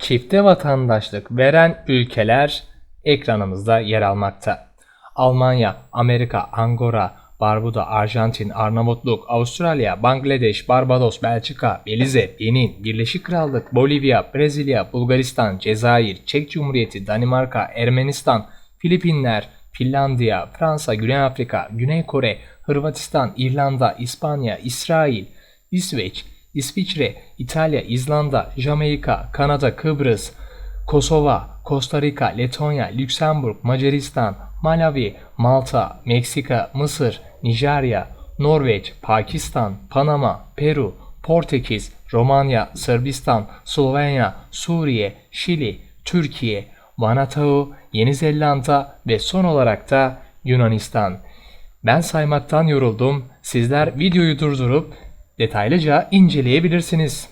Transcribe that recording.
çifte vatandaşlık veren ülkeler ekranımızda yer almakta. Almanya, Amerika, Angora, Barbuda, Arjantin, Arnavutluk, Avustralya, Bangladeş, Barbados, Belçika, Belize, Benin, Birleşik Krallık, Bolivya, Brezilya, Bulgaristan, Cezayir, Çek Cumhuriyeti, Danimarka, Ermenistan, Filipinler, Finlandiya, Fransa, Güney Afrika, Güney Kore, Hırvatistan, İrlanda, İspanya, İsrail, İsveç, İsviçre, İtalya, İzlanda, Jamaika, Kanada, Kıbrıs, Kosova, Costa Rica, Letonya, Lüksemburg, Macaristan, Malawi, Malta, Meksika, Mısır, Nijerya, Norveç, Pakistan, Panama, Peru, Portekiz, Romanya, Sırbistan, Slovenya, Suriye, Şili, Türkiye, Vanuatu, Yeni Zelanda ve son olarak da Yunanistan. Ben saymaktan yoruldum. Sizler videoyu durdurup detaylıca inceleyebilirsiniz.